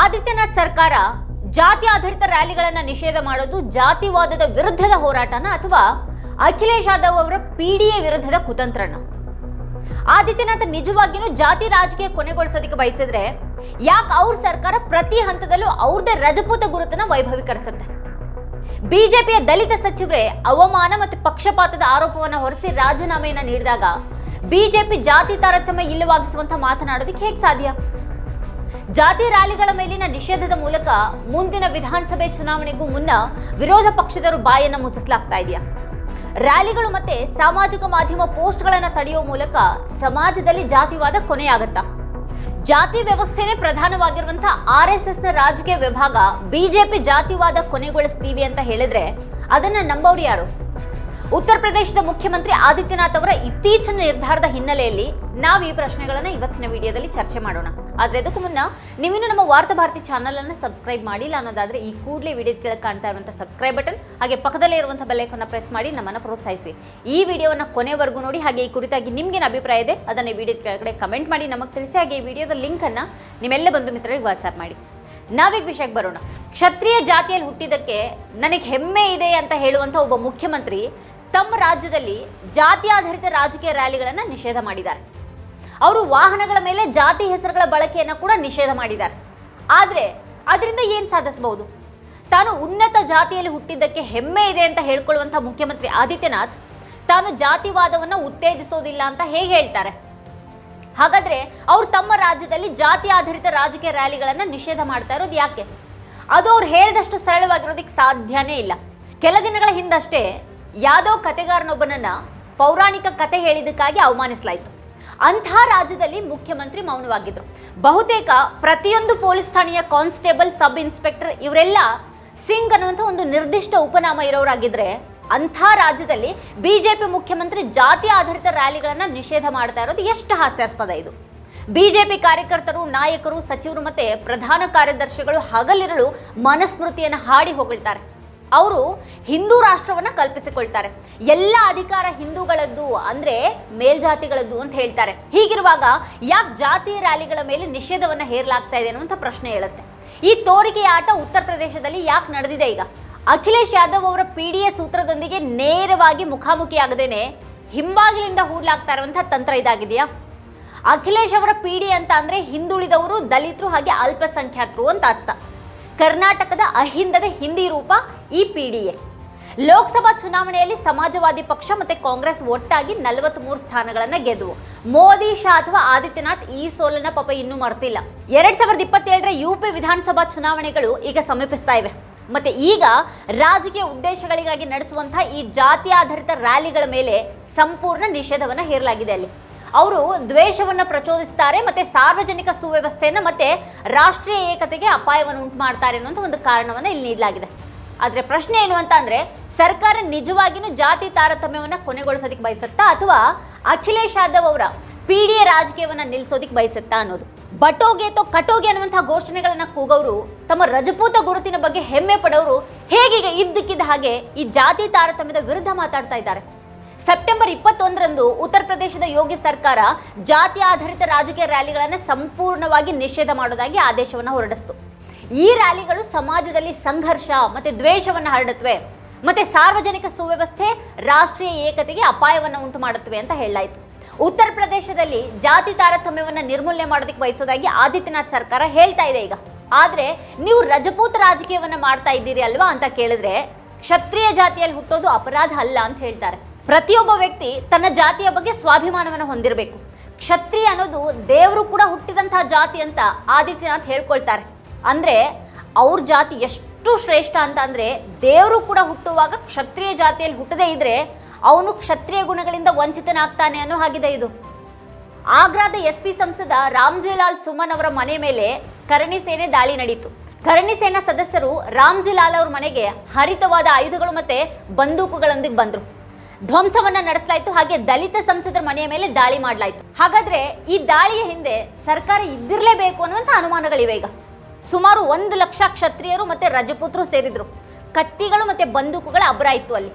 ಆದಿತ್ಯನಾಥ್ ಸರ್ಕಾರ ಜಾತಿ ಆಧಾರಿತ ರ್ಯಾಲಿಗಳನ್ನ ನಿಷೇಧ ಮಾಡೋದು ಜಾತಿವಾದದ ವಿರುದ್ಧದ ಹೋರಾಟನ ಅಥವಾ ಅಖಿಲೇಶ್ ಯಾದವ್ ಅವರ ಪಿಡಿಎ ವಿರುದ್ಧದ ಕುತಂತ್ರನ? ಆದಿತ್ಯನಾಥ್ ನಿಜವಾಗಿಯೂ ಜಾತಿ ರಾಜಕೀಯ ಕೊನೆಗೊಳಿಸೋದಕ್ಕೆ ಬಯಸಿದ್ರೆ ಯಾಕೆ ಅವ್ರ ಸರ್ಕಾರ ಪ್ರತಿ ಹಂತದಲ್ಲೂ ಅವ್ರದೇ ರಜಪೂತ ಗುರುತನ್ನ ವೈಭವೀಕರಿಸುತ್ತೆ? ಬಿಜೆಪಿಯ ದಲಿತ ಸಚಿವರೇ ಅವಮಾನ ಮತ್ತು ಪಕ್ಷಪಾತದ ಆರೋಪವನ್ನ ಹೊರಿಸಿ ರಾಜೀನಾಮೆಯನ್ನ ನೀಡಿದಾಗ ಬಿಜೆಪಿ ಜಾತಿ ತಾರತಮ್ಯ ಇಲ್ಲವಾಗಿಸುವಂತ ಮಾತನಾಡೋದಕ್ಕೆ ಹೇಗೆ ಸಾಧ್ಯ? ಜಾತಿ ರ್ಯಾಲಿಗಳ ಮೇಲಿನ ನಿಷೇಧದ ಮೂಲಕ ಮುಂದಿನ ವಿಧಾನಸಭೆ ಚುನಾವಣೆಗೂ ಮುನ್ನ ವಿರೋಧ ಪಕ್ಷದರು ಬಾಯನ್ನ ಮುಚ್ಚಿಸಲಾಗ್ತಾ ಇದೆಯಾ? ರ್ಯಾಲಿಗಳು ಮತ್ತೆ ಸಾಮಾಜಿಕ ಮಾಧ್ಯಮ ಪೋಸ್ಟ್ಗಳನ್ನು ತಡೆಯುವ ಮೂಲಕ ಸಮಾಜದಲ್ಲಿ ಜಾತಿವಾದ ಕೊನೆಯಾಗತ್ತಾ? ಜಾತಿ ವ್ಯವಸ್ಥೆನೇ ಪ್ರಧಾನವಾಗಿರುವಂತಹ ಆರ್ ಎಸ್ ಎಸ್ನ ರಾಜಕೀಯ ವಿಭಾಗ ಬಿಜೆಪಿ ಜಾತಿವಾದ ಕೊನೆಗೊಳಿಸ್ತೀವಿ ಅಂತ ಹೇಳಿದ್ರೆ ಅದನ್ನ ನಂಬೋರು ಯಾರು? ಉತ್ತರ ಪ್ರದೇಶದ ಮುಖ್ಯಮಂತ್ರಿ ಆದಿತ್ಯನಾಥ್ ಅವರ ಇತ್ತೀಚಿನ ನಿರ್ಧಾರದ ಹಿನ್ನೆಲೆಯಲ್ಲಿ ನಾವು ಈ ಪ್ರಶ್ನೆಗಳನ್ನು ಇವತ್ತಿನ ವಿಡಿಯೋದಲ್ಲಿ ಚರ್ಚೆ ಮಾಡೋಣ. ಆದರೆ ಅದಕ್ಕೂ ಮುನ್ನ ನೀವಿನ್ನು ನಮ್ಮ ವಾರ್ತಾ ಭಾರತಿ ಚಾನಲ್ ಅನ್ನ ಸಬ್ಸ್ಕ್ರೈಬ್ ಮಾಡಿಲ್ಲ ಅನ್ನೋದಾದ್ರೆ ಈ ಕೂಡಲೇ ವಿಡಿಯೋದ ಕೆಳಗೆ ಕಾಣ್ತಾ ಇರುವಂತಹ ಸಬ್ಸ್ಕ್ರೈಬ್ ಬಟನ್, ಹಾಗೆ ಪಕ್ಕದಲ್ಲೇ ಇರುವಂತಹ ಬೆಲ್ಲೈಕನ್ನ ಪ್ರೆಸ್ ಮಾಡಿ ನಮ್ಮನ್ನ ಪ್ರೋತ್ಸಾಹಿಸಿ. ಈ ವಿಡಿಯೋವನ್ನು ಕೊನೆವರೆಗೂ ನೋಡಿ, ಹಾಗೆ ಈ ಕುರಿತಾಗಿ ನಿಮ್ಗೇನು ಅಭಿಪ್ರಾಯ ಇದೆ, ಅದನ್ನ ವಿಡಿಯೋ ಕೆಳಗಡೆ ಕಮೆಂಟ್ ಮಾಡಿ, ನಮಗೆ ತಿಳಿಸಿ, ಹಾಗೆ ಈ ವಿಡಿಯೋದ ಲಿಂಕ್ ಅನ್ನ ನಿಮ್ಮೆಲ್ಲ ಬಂಧು ಮಿತ್ರರಿಗೆ ವಾಟ್ಸ್ಆಪ್ ಮಾಡಿ. ನಾವೀಗ ವಿಷಯಕ್ಕೆ ಬರೋಣ. ಕ್ಷತ್ರಿಯ ಜಾತಿಯಲ್ಲಿ ಹುಟ್ಟಿದ್ದಕ್ಕೆ ನನಗೆ ಹೆಮ್ಮೆ ಇದೆ ಅಂತ ಹೇಳುವಂಥ ಒಬ್ಬ ಮುಖ್ಯಮಂತ್ರಿ ತಮ್ಮ ರಾಜ್ಯದಲ್ಲಿ ಜಾತಿ ಆಧಾರಿತ ರಾಜಕೀಯ ರ್ಯಾಲಿಗಳನ್ನು ನಿಷೇಧ ಮಾಡಿದ್ದಾರೆ. ಅವರು ವಾಹನಗಳ ಮೇಲೆ ಜಾತಿ ಹೆಸರುಗಳ ಬಳಕೆಯನ್ನು ಕೂಡ ನಿಷೇಧ ಮಾಡಿದ್ದಾರೆ. ಆದರೆ ಅದರಿಂದ ಏನು ಸಾಧಿಸಬಹುದು? ತಾನು ಉನ್ನತ ಜಾತಿಯಲ್ಲಿ ಹುಟ್ಟಿದ್ದಕ್ಕೆ ಹೆಮ್ಮೆ ಇದೆ ಅಂತ ಹೇಳ್ಕೊಳ್ಳುವಂಥ ಮುಖ್ಯಮಂತ್ರಿ ಆದಿತ್ಯನಾಥ್ ತಾನು ಜಾತಿವಾದವನ್ನು ಉತ್ತೇಜಿಸೋದಿಲ್ಲ ಅಂತ ಹೇಗೆ ಹೇಳ್ತಾರೆ? ಹಾಗಾದ್ರೆ ಅವ್ರು ತಮ್ಮ ರಾಜ್ಯದಲ್ಲಿ ಜಾತಿ ಆಧಾರಿತ ರಾಜಕೀಯ ರ್ಯಾಲಿಗಳನ್ನು ನಿಷೇಧ ಮಾಡ್ತಾ ಇರೋದು ಯಾಕೆ? ಅದು ಅವ್ರು ಹೇಳಿದಷ್ಟು ಸರಳವಾಗಿರೋದಕ್ಕೆ ಸಾಧ್ಯನೇ ಇಲ್ಲ. ಕೆಲ ದಿನಗಳ ಹಿಂದಷ್ಟೇ ಯಾದವ್ ಕತೆಗಾರನೊಬ್ಬನನ್ನ ಪೌರಾಣಿಕ ಕತೆ ಹೇಳಿದ್ದಕ್ಕಾಗಿ ಅವಮಾನಿಸಲಾಯಿತು. ಅಂಥ ರಾಜ್ಯದಲ್ಲಿ ಮುಖ್ಯಮಂತ್ರಿ ಮೌನವಾಗಿದ್ರು. ಬಹುತೇಕ ಪ್ರತಿಯೊಂದು ಪೊಲೀಸ್ ಠಾಣೆಯ ಕಾನ್ಸ್ಟೇಬಲ್, ಸಬ್ ಇನ್ಸ್ಪೆಕ್ಟರ್ ಇವರೆಲ್ಲ ಸಿಂಗ್ ಅನ್ನುವಂಥ ಒಂದು ನಿರ್ದಿಷ್ಟ ಉಪನಾಮ ಇರೋರಾಗಿದ್ರೆ ಅಂಥ ರಾಜ್ಯದಲ್ಲಿ ಬಿಜೆಪಿ ಮುಖ್ಯಮಂತ್ರಿ ಜಾತಿ ಆಧಾರಿತ ರ್ಯಾಲಿಗಳನ್ನು ನಿಷೇಧ ಮಾಡ್ತಾ ಇರೋದು ಎಷ್ಟು ಹಾಸ್ಯಾಸ್ಪದ ಇದು. ಬಿಜೆಪಿ ಕಾರ್ಯಕರ್ತರು, ನಾಯಕರು, ಸಚಿವರು ಮತ್ತು ಪ್ರಧಾನ ಕಾರ್ಯದರ್ಶಿಗಳು ಹಗಲಿರಲು ಮನಸ್ಮೃತಿಯನ್ನು ಹಾಡಿ ಹೊಗಳ್ತಾರೆ. ಅವರು ಹಿಂದೂ ರಾಷ್ಟ್ರವನ್ನ ಕಲ್ಪಿಸಿಕೊಳ್ತಾರೆ. ಎಲ್ಲ ಅಧಿಕಾರ ಹಿಂದೂಗಳದ್ದು ಅಂದ್ರೆ ಮೇಲ್ಜಾತಿಗಳದ್ದು ಅಂತ ಹೇಳ್ತಾರೆ. ಹೀಗಿರುವಾಗ ಯಾಕೆ ಜಾತಿ ರ್ಯಾಲಿಗಳ ಮೇಲೆ ನಿಷೇಧವನ್ನ ಹೇರಲಾಗ್ತಾ ಇದೆ ಅನ್ನುವಂಥ ಪ್ರಶ್ನೆ ಹೇಳುತ್ತೆ ಈ ತೋರಿಕೆಯ ಆಟ ಉತ್ತರ ಪ್ರದೇಶದಲ್ಲಿ ಯಾಕೆ ನಡೆದಿದೆ ಈಗ? ಅಖಿಲೇಶ್ ಯಾದವ್ ಅವರ ಪಿ ಡಿ ಎ ಸೂತ್ರದೊಂದಿಗೆ ನೇರವಾಗಿ ಮುಖಾಮುಖಿಯಾಗದೇನೆ ಹಿಂಬಾಗಿಲಿಂದ ಹೂಡ್ಲಾಗ್ತಾ ಇರುವಂತಹ ತಂತ್ರ ಇದಾಗಿದೆಯಾ? ಅಖಿಲೇಶ್ ಅವರ ಪಿ ಡಿ ಅಂತ ಅಂದರೆ ಹಿಂದುಳಿದವರು ದಲಿತರು ಹಾಗೆ ಅಲ್ಪಸಂಖ್ಯಾತರು ಅಂತ ಅರ್ಥ. ಕರ್ನಾಟಕದ ಅಹಿಂದದ ಹಿಂದಿ ರೂಪ ಈ ಪಿ ಡಿ ಎ ಲೋಕಸಭಾ ಚುನಾವಣೆಯಲ್ಲಿ ಸಮಾಜವಾದಿ ಪಕ್ಷ ಮತ್ತೆ ಕಾಂಗ್ರೆಸ್ ಒಟ್ಟಾಗಿ ನಲವತ್ಮೂರು ಸ್ಥಾನಗಳನ್ನು ಗೆದ್ದುವು ಮೋದಿ, ಶಾ ಅಥವಾ ಆದಿತ್ಯನಾಥ್ ಈ ಸೋಲನ್ನ ಪಾಪ ಇನ್ನೂ ಮರ್ತಿಲ್ಲ. ಎರಡ್ ಸಾವಿರದ ಇಪ್ಪತ್ತೇಳರ ಯುಪಿ ವಿಧಾನಸಭಾ ಚುನಾವಣೆಗಳು ಈಗ ಸಮೀಪಿಸ್ತಾ ಇವೆ. ಮತ್ತೆ ಈಗ ರಾಜಕೀಯ ಉದ್ದೇಶಗಳಿಗಾಗಿ ನಡೆಸುವಂತಹ ಈ ಜಾತಿ ಆಧಾರಿತ ರ್ಯಾಲಿಗಳ ಮೇಲೆ ಸಂಪೂರ್ಣ ನಿಷೇಧವನ್ನ ಹೇರಲಾಗಿದೆ ಅಲ್ಲಿ. ಅವರು ದ್ವೇಷವನ್ನು ಪ್ರಚೋದಿಸ್ತಾರೆ, ಮತ್ತೆ ಸಾರ್ವಜನಿಕ ಸುವ್ಯವಸ್ಥೆಯನ್ನು ಮತ್ತೆ ರಾಷ್ಟ್ರೀಯ ಏಕತೆಗೆ ಅಪಾಯವನ್ನು ಉಂಟು ಮಾಡ್ತಾರೆ ಅನ್ನುವಂಥ ಒಂದು ಕಾರಣವನ್ನು ಇಲ್ಲಿ ನೀಡಲಾಗಿದೆ. ಆದರೆ ಪ್ರಶ್ನೆ ಏನು ಅಂತ ಅಂದರೆ, ಸರ್ಕಾರ ನಿಜವಾಗಿಯೂ ಜಾತಿ ತಾರತಮ್ಯವನ್ನು ಕೊನೆಗೊಳಿಸೋದಕ್ಕೆ ಬಯಸುತ್ತಾ ಅಥವಾ ಅಖಿಲೇಶ್ ಯಾದವ್ ಅವರ ಪಿ ಡಿ ಎ ರಾಜಕೀಯವನ್ನು ನಿಲ್ಲಿಸೋದಕ್ಕೆ ಬಯಸುತ್ತಾ ಅನ್ನೋದು? ಬಟೋಗೆ ಅಥವಾ ಕಟೋಗೆ ಅನ್ನುವಂತಹ ಘೋಷಣೆಗಳನ್ನ ಕೂಗೋರು, ತಮ್ಮ ರಜಪೂತ ಗುರುತಿನ ಬಗ್ಗೆ ಹೆಮ್ಮೆ ಪಡೋರು ಹೇಗೀಗ ಇದ್ದಕ್ಕಿದ್ದ ಹಾಗೆ ಈ ಜಾತಿ ತಾರತಮ್ಯದ ವಿರುದ್ಧ ಮಾತಾಡ್ತಾ ಇದ್ದಾರೆ. ಸೆಪ್ಟೆಂಬರ್ ಇಪ್ಪತ್ತೊಂದರಂದು ಉತ್ತರ ಪ್ರದೇಶದ ಯೋಗಿ ಸರ್ಕಾರ ಜಾತಿ ಆಧಾರಿತ ರಾಜಕೀಯ ರ್ಯಾಲಿಗಳನ್ನು ಸಂಪೂರ್ಣವಾಗಿ ನಿಷೇಧ ಮಾಡೋದಾಗಿ ಆದೇಶವನ್ನು ಹೊರಡಿಸ್ತು. ಈ ರ್ಯಾಲಿಗಳು ಸಮಾಜದಲ್ಲಿ ಸಂಘರ್ಷ ಮತ್ತೆ ದ್ವೇಷವನ್ನು ಹರಡುತ್ತವೆ. ಮತ್ತೆ ಸಾರ್ವಜನಿಕ ಸುವ್ಯವಸ್ಥೆ, ರಾಷ್ಟ್ರೀಯ ಏಕತೆಗೆ ಅಪಾಯವನ್ನು ಉಂಟು ಮಾಡುತ್ತವೆ ಅಂತ ಹೇಳಲಾಯಿತು. ಉತ್ತರ ಪ್ರದೇಶದಲ್ಲಿ ಜಾತಿ ತಾರತಮ್ಯವನ್ನು ನಿರ್ಮೂಲನೆ ಮಾಡೋದಕ್ಕೆ ಬಯಸೋದಾಗಿ ಆದಿತ್ಯನಾಥ್ ಸರ್ಕಾರ ಹೇಳ್ತಾ ಇದೆ ಈಗ. ಆದರೆ ನೀವು ರಜಪೂತ ರಾಜಕೀಯವನ್ನು ಮಾಡ್ತಾ ಇದ್ದೀರಿ ಅಲ್ವಾ ಅಂತ ಕೇಳಿದ್ರೆ ಕ್ಷತ್ರಿಯ ಜಾತಿಯಲ್ಲಿ ಹುಟ್ಟೋದು ಅಪರಾಧ ಅಲ್ಲ ಅಂತ ಹೇಳ್ತಾರೆ. ಪ್ರತಿಯೊಬ್ಬ ವ್ಯಕ್ತಿ ತನ್ನ ಜಾತಿಯ ಬಗ್ಗೆ ಸ್ವಾಭಿಮಾನವನ್ನು ಹೊಂದಿರಬೇಕು. ಕ್ಷತ್ರಿಯ ಅನ್ನೋದು ದೇವರು ಕೂಡ ಹುಟ್ಟಿದಂತಹ ಜಾತಿ ಅಂತ ಆದಿತ್ಯನಾಥ್ ಹೇಳ್ಕೊಳ್ತಾರೆ. ಅಂದ್ರೆ ಅವ್ರ ಜಾತಿ ಎಷ್ಟು ಶ್ರೇಷ್ಠ ಅಂತ ಅಂದ್ರೆ ದೇವರು ಕೂಡ ಹುಟ್ಟುವಾಗ ಕ್ಷತ್ರಿಯ ಜಾತಿಯಲ್ಲಿ ಹುಟ್ಟದೇ ಇದ್ರೆ ಅವನು ಕ್ಷತ್ರಿಯ ಗುಣಗಳಿಂದ ವಂಚಿತನಾಗ್ತಾನೆ ಅನ್ನೋ ಹಾಗಿದೆ ಇದು. ಆಗ್ರಾದ ಎಸ್ ಪಿ ಸಂಸದ ರಾಮ್ಜಿಲಾಲ್ ಸುಮನ್ ಅವರ ಮನೆ ಮೇಲೆ ಕರಣಿ ಸೇನೆ ದಾಳಿ ನಡೆಯಿತು ಕರಣಿ ಸೇನಾ ಸದಸ್ಯರು ರಾಮ್ಜಿಲಾಲ್ ಅವ್ರ ಮನೆಗೆ ಹರಿತವಾದ ಆಯುಧಗಳು ಮತ್ತೆ ಬಂದೂಕುಗಳೊಂದಿಗೆ ಬಂದ್ರು. ಧ್ವಂಸವನ್ನ ನಡೆಸಲಾಯಿತು, ಹಾಗೆ ದಲಿತ ಸಂಸದರ ಮನೆಯ ಮೇಲೆ ದಾಳಿ ಮಾಡಲಾಯಿತು. ಹಾಗಾದ್ರೆ ಈ ದಾಳಿಯ ಹಿಂದೆ ಸರ್ಕಾರ ಇದ್ದಿರಲೇಬೇಕು ಅನ್ನುವಂಥ ಅನುಮಾನಗಳಿವೆ ಈಗ. ಸುಮಾರು ಒಂದು ಲಕ್ಷ ಕ್ಷತ್ರಿಯರು ಮತ್ತೆ ರಜಪೂತರು ಸೇರಿದ್ರು. ಕತ್ತಿಗಳು ಮತ್ತೆ ಬಂದೂಕುಗಳ ಅಬ್ರ ಇತ್ತು ಅಲ್ಲಿ.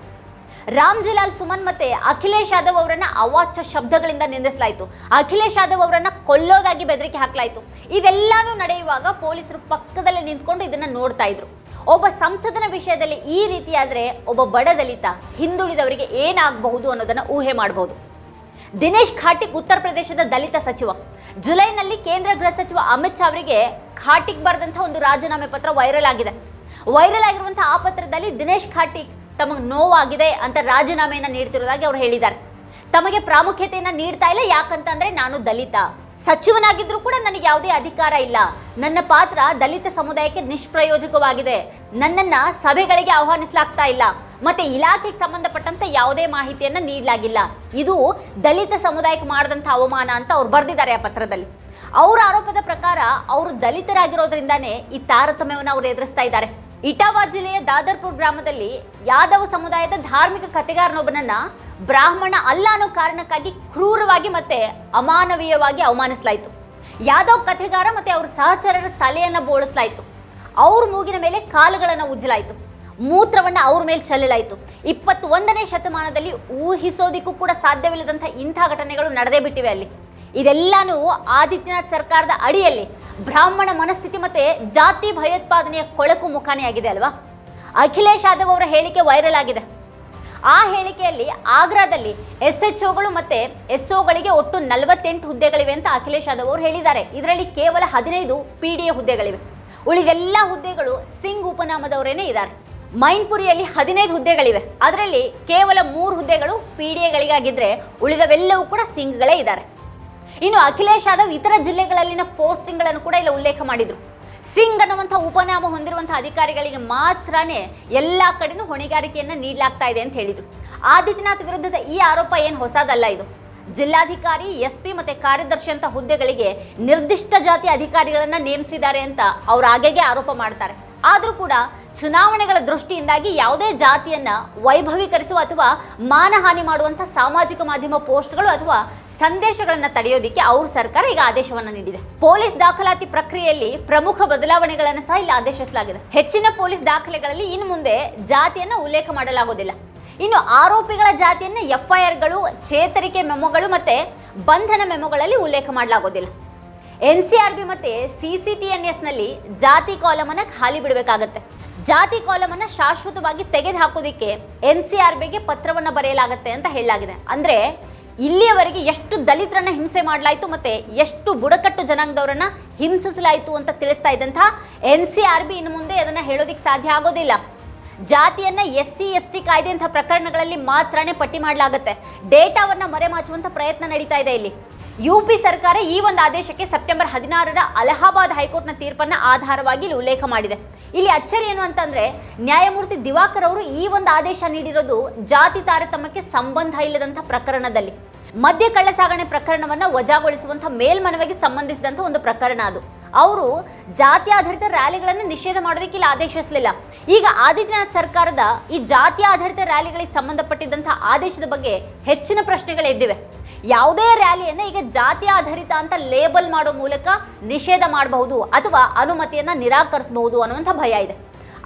ರಾಮ್ಜಿಲಾಲ್ ಸುಮನ್ ಮತ್ತೆ ಅಖಿಲೇಶ್ ಯಾದವ್ ಅವರನ್ನ ಅವಾಚ್ಯ ಶಬ್ದಗಳಿಂದ ನಿಂದಿಸಲಾಯಿತು. ಅಖಿಲೇಶ್ ಯಾದವ್ ಅವರನ್ನ ಕೊಲ್ಲೋದಾಗಿ ಬೆದರಿಕೆ ಹಾಕಲಾಯಿತು. ಇದೆಲ್ಲಾನು ನಡೆಯುವಾಗ ಪೊಲೀಸರು ಪಕ್ಕದಲ್ಲೇ ನಿಂತ್ಕೊಂಡು ಇದನ್ನ ನೋಡ್ತಾ ಇದ್ರು. ಒಬ್ಬ ಸಂಸದನ ವಿಷಯದಲ್ಲಿ ಈ ರೀತಿಯಾದರೆ ಒಬ್ಬ ಬಡ ದಲಿತ ಹಿಂದುಳಿದವರಿಗೆ ಏನಾಗಬಹುದು ಅನ್ನೋದನ್ನು ಊಹೆ ಮಾಡಬಹುದು ದಿನೇಶ್ ಖಾಟಿಕ್ ಉತ್ತರ ಪ್ರದೇಶದ ದಲಿತ ಸಚಿವ. ಜುಲೈನಲ್ಲಿ ಕೇಂದ್ರ ಗೃಹ ಸಚಿವ ಅಮಿತ್ ಶಾ ಅವರಿಗೆ ಖಾಟಿಕ್ ಬರೆದಂಥ ಒಂದು ರಾಜೀನಾಮೆ ಪತ್ರ ವೈರಲ್ ಆಗಿದೆ. ವೈರಲ್ ಆಗಿರುವಂತಹ ಆ ಪತ್ರದಲ್ಲಿ ದಿನೇಶ್ ಖಾಟಿಕ್ ತಮಗೆ ನೋವಾಗಿದೆ ಅಂತ ರಾಜೀನಾಮೆಯನ್ನು ನೀಡ್ತಿರೋದಾಗಿ ಅವರು ಹೇಳಿದ್ದಾರೆ. ತಮಗೆ ಪ್ರಾಮುಖ್ಯತೆಯನ್ನ ನೀಡ್ತಾ ಇಲ್ಲ ಯಾಕಂತಂದರೆ ನಾನು ದಲಿತ. ಸಚಿವನಾಗಿದ್ರೂ ಕೂಡ ನನಗೆ ಯಾವುದೇ ಅಧಿಕಾರ ಇಲ್ಲ. ನನ್ನ ಪಾತ್ರ ದಲಿತ ಸಮುದಾಯಕ್ಕೆ ನಿಷ್ಪ್ರಯೋಜಕವಾಗಿದೆ. ನನ್ನನ್ನ ಸಭೆಗಳಿಗೆ ಆಹ್ವಾನಿಸಲಾಗ್ತಾ ಇಲ್ಲ. ಮತ್ತೆ ಇಲಾಖೆಗೆ ಸಂಬಂಧಪಟ್ಟಂತ ಯಾವುದೇ ಮಾಹಿತಿಯನ್ನ ನೀಡಲಾಗಿಲ್ಲ. ಇದು ದಲಿತ ಸಮುದಾಯಕ್ಕೆ ಮಾಡಿದಂಥ ಅವಮಾನ ಅಂತ ಅವ್ರು ಬರೆದಿದ್ದಾರೆ ಆ ಪತ್ರದಲ್ಲಿ. ಅವರ ಆರೋಪದ ಪ್ರಕಾರ ಅವರು ದಲಿತರಾಗಿರೋದ್ರಿಂದಾನೇ ಈ ತಾರತಮ್ಯವನ್ನು ಅವರು ಎದುರಿಸ್ತಾ ಇದ್ದಾರೆ. ಇಟಾವಾ ಜಿಲ್ಲೆಯ ದಾದರ್ಪುರ್ ಗ್ರಾಮದಲ್ಲಿ ಯಾದವ ಸಮುದಾಯದ ಧಾರ್ಮಿಕ ಕತೆಗಾರನೊಬ್ಬನನ್ನ ಬ್ರಾಹ್ಮಣ ಅಲ್ಲ ಅನ್ನೋ ಕಾರಣಕ್ಕಾಗಿ ಕ್ರೂರವಾಗಿ ಮತ್ತೆ ಅಮಾನವೀಯವಾಗಿ ಅವಮಾನಿಸಲಾಯಿತು. ಯಾದವ್ ಕಥೆಗಾರ ಮತ್ತೆ ಅವ್ರ ಸಹಚರರ ತಲೆಯನ್ನ ಬೋಳಿಸಲಾಯಿತು. ಅವ್ರ ಮೂಗಿನ ಮೇಲೆ ಕಾಲುಗಳನ್ನು ಉಜ್ಜಲಾಯಿತು. ಮೂತ್ರವನ್ನ ಅವ್ರ ಮೇಲೆ ಚೆಲ್ಲಲಾಯಿತು. ಇಪ್ಪತ್ತೊಂದನೇ ಶತಮಾನದಲ್ಲಿ ಊಹಿಸೋದಿಕ್ಕೂ ಕೂಡ ಸಾಧ್ಯವಿಲ್ಲದಂಥ ಇಂಥ ಘಟನೆಗಳು ನಡೆದೇ ಬಿಟ್ಟಿವೆ ಅಲ್ಲಿ. ಇದೆಲ್ಲಾನು ಆದಿತ್ಯನಾಥ್ ಸರ್ಕಾರದ ಅಡಿಯಲ್ಲಿ ಬ್ರಾಹ್ಮಣ ಮನಸ್ಥಿತಿ ಮತ್ತೆ ಜಾತಿ ಭಯೋತ್ಪಾದನೆಯ ಕೊಳಕು ಮುಖಾನೇ ಆಗಿದೆ ಅಲ್ವಾ? ಅಖಿಲೇಶ್ ಯಾದವ್ ಅವರ ಹೇಳಿಕೆ ವೈರಲ್ ಆಗಿದೆ. ಆ ಹೇಳಿಕೆಯಲ್ಲಿ ಆಗ್ರಾದಲ್ಲಿ ಎಸ್ ಎಚ್ ಒಗಳು ಮತ್ತೆ ಎಸ್ ಒಗಳಿಗೆ ಒಟ್ಟು ನಲವತ್ತೆಂಟು ಹುದ್ದೆಗಳಿವೆ ಅಂತ ಅಖಿಲೇಶ್ ಯಾದವ್ ಅವರು ಹೇಳಿದ್ದಾರೆ. ಇದರಲ್ಲಿ ಕೇವಲ ಹದಿನೈದು ಪಿ ಡಿ ಎ ಹುದ್ದೆಗಳಿವೆ. ಉಳಿದೆಲ್ಲ ಹುದ್ದೆಗಳು ಸಿಂಗ್ ಉಪನಾಮದವರೇನೇ ಇದ್ದಾರೆ. ಮೈನ್ಪುರಿಯಲ್ಲಿ ಹದಿನೈದು ಹುದ್ದೆಗಳಿವೆ. ಅದರಲ್ಲಿ ಕೇವಲ ಮೂರು ಹುದ್ದೆಗಳು ಪಿ ಡಿ ಎಗಳಿಗಾಗಿದ್ದರೆ ಉಳಿದವೆಲ್ಲವೂ ಕೂಡ ಸಿಂಗ್ಗಳೇ ಇದ್ದಾರೆ. ಇನ್ನು ಅಖಿಲೇಶ್ ಯಾದವ್ ಇತರ ಜಿಲ್ಲೆಗಳಲ್ಲಿನ ಪೋಸ್ಟಿಂಗ್ಗಳನ್ನು ಕೂಡ ಇಲ್ಲಿ ಉಲ್ಲೇಖ ಮಾಡಿದ್ರು. ಸಿಂಗ್ ಅನ್ನುವಂಥ ಉಪನಾಮ ಹೊಂದಿರುವಂತಹ ಅಧಿಕಾರಿಗಳಿಗೆ ಮಾತ್ರನೇ ಎಲ್ಲ ಕಡೆನೂ ಹೊಣೆಗಾರಿಕೆಯನ್ನ ನೀಡಲಾಗ್ತಾ ಇದೆ ಅಂತ ಹೇಳಿದ್ರು. ಆದಿತ್ಯನಾಥ್ ವಿರುದ್ಧದ ಈ ಆರೋಪ ಏನು ಹೊಸದಲ್ಲ ಇದು. ಜಿಲ್ಲಾಧಿಕಾರಿ ಎಸ್ ಪಿ ಮತ್ತೆ ಕಾರ್ಯದರ್ಶಿ ಅಂತ ಹುದ್ದೆಗಳಿಗೆ ನಿರ್ದಿಷ್ಟ ಜಾತಿ ಅಧಿಕಾರಿಗಳನ್ನ ನೇಮಿಸಿದ್ದಾರೆ ಅಂತ ಅವರು ಆಗೆಗೆ ಆರೋಪ ಮಾಡ್ತಾರೆ. ಆದರೂ ಕೂಡ ಚುನಾವಣೆಗಳ ದೃಷ್ಟಿಯಿಂದಾಗಿ ಯಾವುದೇ ಜಾತಿಯನ್ನ ವೈಭವೀಕರಿಸುವ ಅಥವಾ ಮಾನಹಾನಿ ಮಾಡುವಂಥ ಸಾಮಾಜಿಕ ಮಾಧ್ಯಮ ಪೋಸ್ಟ್ಗಳು ಅಥವಾ ಸಂದೇಶಗಳನ್ನ ತಡೆಯೋದಿಕ್ಕೆ ಅವ್ರ ಸರ್ಕಾರ ಈಗ ಆದೇಶವನ್ನ ನೀಡಿದೆ. ಪೊಲೀಸ್ ದಾಖಲಾತಿ ಪ್ರಕ್ರಿಯೆಯಲ್ಲಿ ಪ್ರಮುಖ ಬದಲಾವಣೆಗಳನ್ನು ಸಹ ಇಲ್ಲಿ ಆದೇಶಿಸಲಾಗಿದೆ. ಹೆಚ್ಚಿನ ಪೊಲೀಸ್ ದಾಖಲೆಗಳಲ್ಲಿ ಇನ್ನು ಮುಂದೆ ಜಾತಿಯನ್ನ ಉಲ್ಲೇಖ ಮಾಡಲಾಗೋದಿಲ್ಲ. ಇನ್ನು ಆರೋಪಿಗಳ ಜಾತಿಯನ್ನ ಎಫ್ಐಆರ್ಗಳು, ಚೇತರಿಕೆ ಮೆಮೊಗಳು ಮತ್ತೆ ಬಂಧನ ಮೆಮೊಗಳಲ್ಲಿ ಉಲ್ಲೇಖ ಮಾಡಲಾಗೋದಿಲ್ಲ. ಎನ್ ಸಿ ಆರ್ ಬಿ ಮತ್ತೆ ಸಿ ಸಿ ಟಿ ಎನ್ ಎಸ್ನಲ್ಲಿ ಜಾತಿ ಕಾಲಮನ್ನು ಖಾಲಿ ಬಿಡಬೇಕಾಗತ್ತೆ. ಜಾತಿ ಕಾಲಮನ್ನು ಶಾಶ್ವತವಾಗಿ ತೆಗೆದು ಹಾಕೋದಿಕ್ಕೆ ಎನ್ ಸಿ ಆರ್ ಬಿಗೆ ಪತ್ರವನ್ನು ಬರೆಯಲಾಗುತ್ತೆ ಅಂತ ಹೇಳಲಾಗಿದೆ. ಅಂದರೆ ಇಲ್ಲಿಯವರೆಗೆ ಎಷ್ಟು ದಲಿತರನ್ನ ಹಿಂಸೆ ಮಾಡಲಾಯಿತು ಮತ್ತೆ ಎಷ್ಟು ಬುಡಕಟ್ಟು ಜನಾಂಗದವರನ್ನ ಹಿಂಸಿಸಲಾಯಿತು ಅಂತ ತಿಳಿಸ್ತಾ ಇದ್ದಂತಹ ಎನ್ ಸಿ ಆರ್ ಬಿ ಇನ್ನು ಮುಂದೆ ಅದನ್ನ ಹೇಳೋದಿಕ್ಕೆ ಸಾಧ್ಯ ಆಗೋದಿಲ್ಲ. ಜಾತಿಯನ್ನ ಎಸ್ ಸಿ ಎಸ್ ಟಿ ಕಾಯ್ದೆಯಂತಹ ಪ್ರಕರಣಗಳಲ್ಲಿ ಮಾತ್ರನೇ ಪಟ್ಟಿ ಮಾಡಲಾಗುತ್ತೆ. ಡೇಟಾವನ್ನ ಮರೆಮಾಚುವಂತ ಪ್ರಯತ್ನ ನಡೀತಾ ಇದೆ ಇಲ್ಲಿ. ಯು ಪಿ ಸರ್ಕಾರ ಈ ಒಂದು ಆದೇಶಕ್ಕೆ ಸೆಪ್ಟೆಂಬರ್ ಹದಿನಾರರ ಅಲಹಾಬಾದ್ ಹೈಕೋರ್ಟ್ನ ತೀರ್ಪನ್ನ ಆಧಾರವಾಗಿ ಇಲ್ಲಿ ಉಲ್ಲೇಖ ಮಾಡಿದೆ. ಇಲ್ಲಿ ಅಚ್ಚರಿ ಏನು ಅಂತಂದರೆ, ನ್ಯಾಯಮೂರ್ತಿ ದಿವಾಕರ್ ಅವರು ಈ ಒಂದು ಆದೇಶ ನೀಡಿರೋದು ಜಾತಿ ತಾರತಮ್ಯಕ್ಕೆ ಸಂಬಂಧ ಇಲ್ಲದಂಥ ಪ್ರಕರಣದಲ್ಲಿ. ಮದ್ಯ ಕಳ್ಳಸಾಗಣೆ ಪ್ರಕರಣವನ್ನ ವಜಾಗೊಳಿಸುವಂಥ ಮೇಲ್ಮನವಿಗೆ ಸಂಬಂಧಿಸಿದಂಥ ಒಂದು ಪ್ರಕರಣ ಅದು. ಅವರು ಜಾತಿ ಆಧಾರಿತ ರ್ಯಾಲಿಗಳನ್ನು ನಿಷೇಧ ಮಾಡೋದಕ್ಕೆ ಇಲ್ಲಿ ಆದೇಶಿಸಲಿಲ್ಲ. ಈಗ ಆದಿತ್ಯನಾಥ್ ಸರ್ಕಾರದ ಈ ಜಾತಿ ಆಧಾರಿತ ರ್ಯಾಲಿಗಳಿಗೆ ಸಂಬಂಧಪಟ್ಟಿದ್ದಂಥ ಆದೇಶದ ಬಗ್ಗೆ ಹೆಚ್ಚಿನ ಪ್ರಶ್ನೆಗಳು ಎದ್ದಿವೆ. ಯಾವುದೇ ರ್ಯಾಲಿಯನ್ನು ಈಗ ಜಾತಿ ಆಧಾರಿತ ಅಂತ ಲೇಬಲ್ ಮಾಡೋ ಮೂಲಕ ನಿಷೇಧ ಮಾಡಬಹುದು ಅಥವಾ ಅನುಮತಿಯನ್ನ ನಿರಾಕರಿಸಬಹುದು ಅನ್ನುವಂಥ ಭಯ ಇದೆ.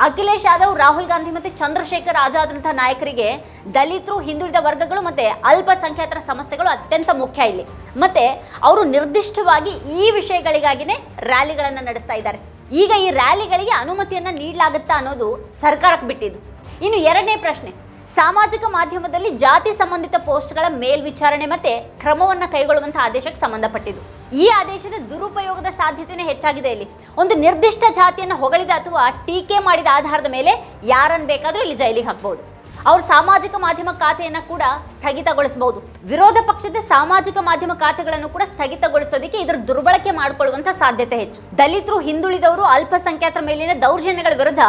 ಅಖಿಲೇಶ್ ಯಾದವ್, ರಾಹುಲ್ ಗಾಂಧಿ ಮತ್ತೆ ಚಂದ್ರಶೇಖರ್ ಆಜಾದಂಥ ನಾಯಕರಿಗೆ ದಲಿತರು, ಹಿಂದುಳಿದ ವರ್ಗಗಳು ಮತ್ತೆ ಅಲ್ಪಸಂಖ್ಯಾತರ ಸಮಸ್ಯೆಗಳು ಅತ್ಯಂತ ಮುಖ್ಯ ಇಲ್ಲಿ. ಮತ್ತೆ ಅವರು ನಿರ್ದಿಷ್ಟವಾಗಿ ಈ ವಿಷಯಗಳಿಗಾಗಿನೇ ರ್ಯಾಲಿಗಳನ್ನು ನಡೆಸ್ತಾ ಇದ್ದಾರೆ. ಈಗ ಈ ರ್ಯಾಲಿಗಳಿಗೆ ಅನುಮತಿಯನ್ನ ನೀಡಲಾಗುತ್ತಾ ಅನ್ನೋದು ಸರ್ಕಾರಕ್ಕೆ ಬಿಟ್ಟಿದ್ದು. ಇನ್ನು ಎರಡನೇ ಪ್ರಶ್ನೆ ಸಾಮಾಜಿಕ ಮಾಧ್ಯಮದಲ್ಲಿ ಜಾತಿ ಸಂಬಂಧಿತ ಪೋಸ್ಟ್ಗಳ ಮೇಲ್ವಿಚಾರಣೆ ಮತ್ತೆ ಕ್ರಮವನ್ನ ಕೈಗೊಳ್ಳುವಂತಹ ಆದೇಶಕ್ಕೆ ಸಂಬಂಧಪಟ್ಟಿದ್ದು. ಈ ಆದೇಶದ ದುರುಪಯೋಗದ ಸಾಧ್ಯತೆನೇ ಹೆಚ್ಚಾಗಿದೆ ಇಲ್ಲಿ. ಒಂದು ನಿರ್ದಿಷ್ಟ ಜಾತಿಯನ್ನು ಹೊಗಳಿದ ಅಥವಾ ಟೀಕೆ ಮಾಡಿದ ಆಧಾರದ ಮೇಲೆ ಯಾರನ್ನು ಬೇಕಾದರೂ ಇಲ್ಲಿ ಜೈಲಿಗೆ ಹಾಕಬಹುದು ಅವ್ರ ಸಾಮಾಜಿಕ ಮಾಧ್ಯಮ ಖಾತೆಯನ್ನು ಕೂಡ ಸ್ಥಗಿತಗೊಳಿಸಬಹುದು ವಿರೋಧ ಪಕ್ಷದ ಸಾಮಾಜಿಕ ಮಾಧ್ಯಮ ಖಾತೆಗಳನ್ನು ಕೂಡ ಸ್ಥಗಿತಗೊಳಿಸೋದಕ್ಕೆ ಇದರ ದುರ್ಬಳಕೆ ಮಾಡಿಕೊಳ್ಳುವಂತ ಸಾಧ್ಯತೆ ಹೆಚ್ಚು. ದಲಿತರು, ಹಿಂದುಳಿದವರು ಅಲ್ಪಸಂಖ್ಯಾತರ ಮೇಲಿನ ದೌರ್ಜನ್ಯಗಳ ವಿರುದ್ಧ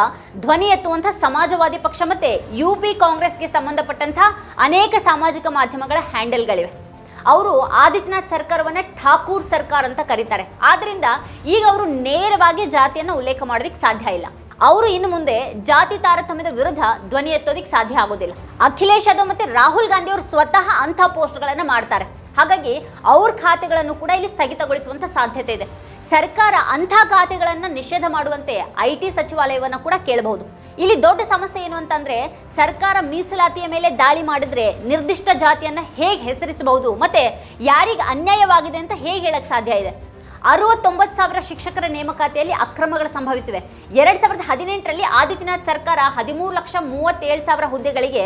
ಧ್ವನಿ ಎತ್ತುವಂತಹ ಸಮಾಜವಾದಿ ಪಕ್ಷ ಮತ್ತೆ ಯು ಪಿ ಕಾಂಗ್ರೆಸ್ಗೆ ಸಂಬಂಧಪಟ್ಟಂತಹ ಅನೇಕ ಸಾಮಾಜಿಕ ಮಾಧ್ಯಮಗಳ ಹ್ಯಾಂಡಲ್ಗಳಿವೆ. ಅವರು ಆದಿತ್ಯನಾಥ್ ಸರ್ಕಾರವನ್ನ ಠಾಕೂರ್ ಸರ್ಕಾರ ಅಂತ ಕರೀತಾರೆ. ಆದ್ರಿಂದ ಈಗ ಅವರು ನೇರವಾಗಿ ಜಾತಿಯನ್ನು ಉಲ್ಲೇಖ ಮಾಡೋದಕ್ಕೆ ಸಾಧ್ಯ ಇಲ್ಲ. ಅವರು ಇನ್ನು ಮುಂದೆ ಜಾತಿ ತಾರತಮ್ಯದ ವಿರುದ್ಧ ಧ್ವನಿ ಎತ್ತೋದಿಕ್ಕೆ ಸಾಧ್ಯ ಆಗೋದಿಲ್ಲ. ಅಖಿಲೇಶ್ ಯಾದವ್ ಮತ್ತೆ ರಾಹುಲ್ ಗಾಂಧಿ ಅವರು ಸ್ವತಃ ಅಂಥ ಪೋಸ್ಟ್ಗಳನ್ನು ಮಾಡ್ತಾರೆ. ಹಾಗಾಗಿ ಅವ್ರ ಖಾತೆಗಳನ್ನು ಕೂಡ ಇಲ್ಲಿ ಸ್ಥಗಿತಗೊಳಿಸುವಂತ ಸಾಧ್ಯತೆ ಇದೆ. ಸರ್ಕಾರ ಅಂಥ ಖಾತೆಗಳನ್ನು ನಿಷೇಧ ಮಾಡುವಂತೆ ಐ ಟಿ ಸಚಿವಾಲಯವನ್ನು ಕೂಡ ಕೇಳಬಹುದು. ಇಲ್ಲಿ ದೊಡ್ಡ ಸಮಸ್ಯೆ ಏನು ಅಂತಂದರೆ ಸರ್ಕಾರ ಮೀಸಲಾತಿಯ ಮೇಲೆ ದಾಳಿ ಮಾಡಿದ್ರೆ ನಿರ್ದಿಷ್ಟ ಜಾತಿಯನ್ನ ಹೇಗೆ ಹೆಸರಿಸಬಹುದು ಮತ್ತೆ ಯಾರಿಗೆ ಅನ್ಯಾಯವಾಗಿದೆ ಅಂತ ಹೇಗೆ ಹೇಳಕ್ ಸಾಧ್ಯ ಇದೆ? ಅರವತ್ತೊಂಬತ್ತು ಸಾವಿರ ಶಿಕ್ಷಕರ ನೇಮಕಾತಿಯಲ್ಲಿ ಅಕ್ರಮಗಳು ಸಂಭವಿಸಿವೆ. ಎರಡು ಸಾವಿರದ ಹದಿನೆಂಟರಲ್ಲಿ ಆದಿತ್ಯನಾಥ್ ಸರ್ಕಾರ ಹದಿಮೂರು ಲಕ್ಷ ಮೂವತ್ತೇಳು ಸಾವಿರ ಹುದ್ದೆಗಳಿಗೆ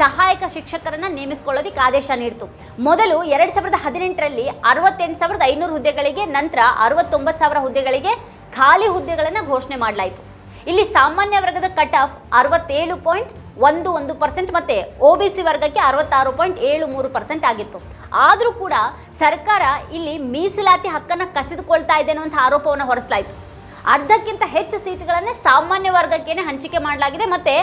ಸಹಾಯಕ ಶಿಕ್ಷಕರನ್ನು ನೇಮಿಸಿಕೊಳ್ಳೋದಕ್ಕೆ ಆದೇಶ ನೀಡಿತು. ಮೊದಲು ಎರಡು ಸಾವಿರದ ಹದಿನೆಂಟರಲ್ಲಿ ಅರವತ್ತೆಂಟು ಸಾವಿರದ ಐನೂರು ಹುದ್ದೆಗಳಿಗೆ, ನಂತರ ಅರವತ್ತೊಂಬತ್ತು ಸಾವಿರ ಹುದ್ದೆಗಳಿಗೆ ಖಾಲಿ ಹುದ್ದೆಗಳನ್ನು ಘೋಷಣೆ ಮಾಡಲಾಯಿತು. ಇಲ್ಲಿ ಸಾಮಾನ್ಯ ವರ್ಗದ ಕಟ್ ಆಫ್ ಅರವತ್ತೇಳು ಪಾಯಿಂಟ್ ಒಂದು ಒಂದು ಪರ್ಸೆಂಟ್ ಮತ್ತೆ ಒ ಬಿ ಸಿ ವರ್ಗಕ್ಕೆ ಅರವತ್ತಾರು ಪಾಯಿಂಟ್ ಏಳು ಮೂರು ಪರ್ಸೆಂಟ್ ಆಗಿತ್ತು. ಆದರೂ ಕೂಡ ಸರ್ಕಾರ ಇಲ್ಲಿ ಮೀಸಲಾತಿ ಹಕ್ಕನ್ನು ಕಸಿದುಕೊಳ್ತಾ ಇದೆ ಅನ್ನುವಂಥ ಆರೋಪವನ್ನು ಹೊರಿಸಲಾಯಿತು. ಅರ್ಧಕ್ಕಿಂತ ಹೆಚ್ಚು ಸೀಟ್ಗಳನ್ನೇ ಸಾಮಾನ್ಯ ವರ್ಗಕ್ಕೇನೆ ಹಂಚಿಕೆ ಮಾಡಲಾಗಿದೆ ಮತ್ತೆ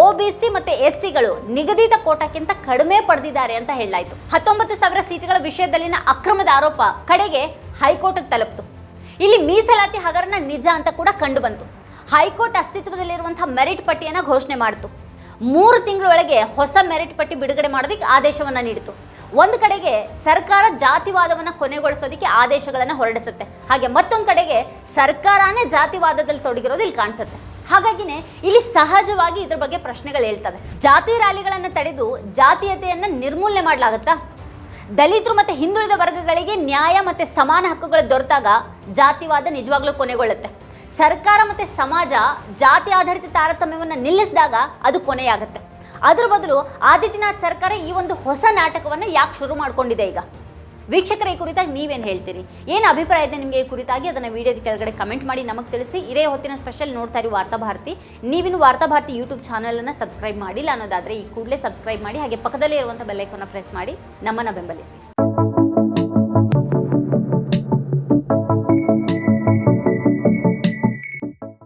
ಒ ಬಿ ಸಿ ಮತ್ತು ಎಸ್ ಸಿಗಳು ನಿಗದಿತ ಕೋಟಾಕ್ಕಿಂತ ಕಡಿಮೆ ಪಡೆದಿದ್ದಾರೆ ಅಂತ ಹೇಳಲಾಯಿತು. ಹತ್ತೊಂಬತ್ತು ಸಾವಿರ ಸೀಟ್ಗಳ ವಿಷಯದಲ್ಲಿನ ಅಕ್ರಮದ ಆರೋಪ ಕಡೆಗೆ ಹೈಕೋರ್ಟ್ಗೆ ತಲುಪಿತು. ಇಲ್ಲಿ ಮೀಸಲಾತಿ ಹಗರಣ ನಿಜ ಅಂತ ಕೂಡ ಕಂಡು ಬಂತು. ಹೈಕೋರ್ಟ್ ಅಸ್ತಿತ್ವದಲ್ಲಿರುವಂತಹ ಮೆರಿಟ್ ಪಟ್ಟಿಯನ್ನು ಘೋಷಣೆ ಮಾಡಿತು. ಮೂರು ತಿಂಗಳೊಳಗೆ ಹೊಸ ಮೆರಿಟ್ ಪಟ್ಟಿ ಬಿಡುಗಡೆ ಮಾಡೋದಕ್ಕೆ ಆದೇಶವನ್ನು ನೀಡಿತು. ಒಂದು ಕಡೆಗೆ ಸರ್ಕಾರ ಜಾತಿವಾದವನ್ನು ಕೊನೆಗೊಳಿಸೋದಕ್ಕೆ ಆದೇಶಗಳನ್ನು ಹೊರಡಿಸುತ್ತೆ. ಹಾಗೆ ಮತ್ತೊಂದು ಕಡೆಗೆ ಸರ್ಕಾರನೇ ಜಾತಿವಾದದಲ್ಲಿ ತೊಡಗಿರೋದು ಇಲ್ಲಿ ಕಾಣಿಸುತ್ತೆ. ಹಾಗಾಗಿನೇ ಇಲ್ಲಿ ಸಹಜವಾಗಿ ಇದ್ರ ಬಗ್ಗೆ ಪ್ರಶ್ನೆಗಳು ಹೇಳ್ತವೆ. ಜಾತಿ ರ್ಯಾಲಿಗಳನ್ನು ತಡೆದು ಜಾತೀಯತೆಯನ್ನು ನಿರ್ಮೂಲನೆ ಮಾಡಲಾಗುತ್ತಾ? ದಲಿತರು ಮತ್ತೆ ಹಿಂದುಳಿದ ವರ್ಗಗಳಿಗೆ ನ್ಯಾಯ ಮತ್ತೆ ಸಮಾನ ಹಕ್ಕುಗಳು ದೊರೆತಾಗ ಜಾತಿವಾದ ನಿಜವಾಗ್ಲೂ ಕೊನೆಗೊಳ್ಳುತ್ತೆ. ಸರ್ಕಾರ ಮತ್ತೆ ಸಮಾಜ ಜಾತಿ ಆಧಾರಿತ ತಾರತಮ್ಯವನ್ನು ನಿಲ್ಲಿಸಿದಾಗ ಅದು ಕೊನೆಯಾಗುತ್ತೆ. ಅದ್ರ ಬದಲು ಆದಿತ್ಯನಾಥ್ ಸರ್ಕಾರ ಈ ಒಂದು ಹೊಸ ನಾಟಕವನ್ನು ಯಾಕೆ ಶುರು ಮಾಡ್ಕೊಂಡಿದೆ ಈಗ? ವೀಕ್ಷಕರ, ಈ ಕುರಿತಾಗಿ ನೀವೇನು ಹೇಳ್ತೀರಿ? ಏನು ಅಭಿಪ್ರಾಯ ಇದೆ ನಿಮಗೆ ಈ ಕುರಿತಾಗಿ? ಅದನ್ನು ವಿಡಿಯೋದ ಕೆಳಗಡೆ ಕಮೆಂಟ್ ಮಾಡಿ ನಮಗೆ ತಿಳಿಸಿ. ಇದೇ ಹೊತ್ತಿನ ಸ್ಪೆಷಲ್ ನೋಡ್ತಾ ಇರಿ ವಾರ್ತಾಭಾರತಿ ನೀವಿನ್ನು ವಾರ್ತಾಭಾರತಿ ಯೂಟ್ಯೂಬ್ ಚಾನಲನ್ನು ಸಬ್ಸ್ಕ್ರೈಬ್ ಮಾಡಿಲ್ಲ ಅನ್ನೋದಾದರೆ ಈ ಕೂಡಲೇ ಸಬ್ಸ್ಕ್ರೈಬ್ ಮಾಡಿ, ಹಾಗೆ ಪಕ್ಕದಲ್ಲೇ ಇರುವಂಥ ಬೆಲ್ಲೈಕನ್ನು ಪ್ರೆಸ್ ಮಾಡಿ ನಮ್ಮನ್ನು ಬೆಂಬಲಿಸಿ.